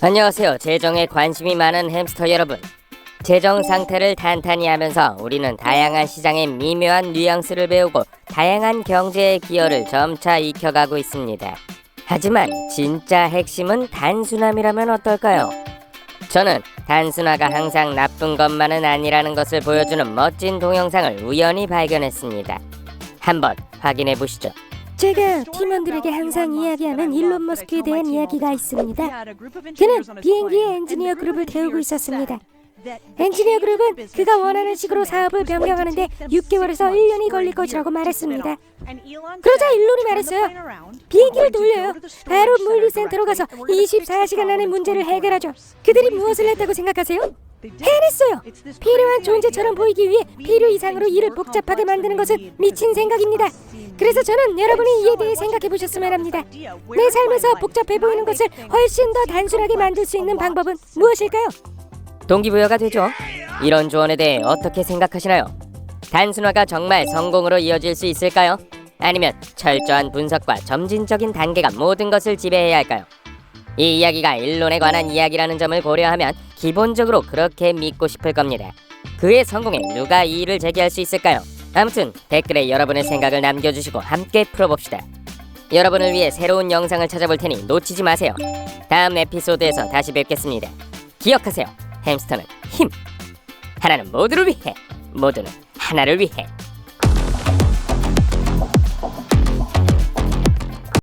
안녕하세요. 재정에 관심이 많은 햄스터 여러분. 재정 상태를 탄탄히 하면서 우리는 다양한 시장의 미묘한 뉘앙스를 배우고 다양한 경제의 기여를 점차 익혀가고 있습니다. 하지만 진짜 핵심은 단순함이라면 어떨까요? 저는 단순화가 항상 나쁜 것만은 아니라는 것을 보여주는 멋진 동영상을 우연히 발견했습니다. 한번 확인해 보시죠. 제가 팀원들에게 항상 이야기하는 일론 머스크에 대한 이야기가 있습니다. 그는 비행기의 엔지니어 그룹을 태우고 있었습니다. 엔지니어 그룹은 그가 원하는 식으로 사업을 변경하는데 6개월에서 1년이 걸릴 것이라고 말했습니다. 그러자 일론이 말했어요. 비행기를 돌려요. 바로 물리센터로 가서 24시간 안에 문제를 해결하죠. 그들이 무엇을 했다고 생각하세요? 해냈어요. 필요한 존재처럼 보이기 위해 필요 이상으로 일을 복잡하게 만드는 것은 미친 생각입니다. 그래서 저는 여러분이 이에 대해 생각해 보셨으면 합니다. 내 삶에서 복잡해 보이는 것을 훨씬 더 단순하게 만들 수 있는 방법은 무엇일까요? 동기부여가 되죠. 이런 조언에 대해 어떻게 생각하시나요? 단순화가 정말 성공으로 이어질 수 있을까요? 아니면 철저한 분석과 점진적인 단계가 모든 것을 지배해야 할까요? 이 이야기가 일론에 관한 이야기라는 점을 고려하면 기본적으로 그렇게 믿고 싶을 겁니다. 그의 성공에 누가 이의를 제기할 수 있을까요? 아무튼 댓글에 여러분의 생각을 남겨주시고 함께 풀어봅시다. 여러분을 위해 새로운 영상을 찾아볼 테니 놓치지 마세요. 다음 에피소드에서 다시 뵙겠습니다. 기억하세요. 햄스터는 힘. 하나는 모두를 위해, 모두는 하나를 위해.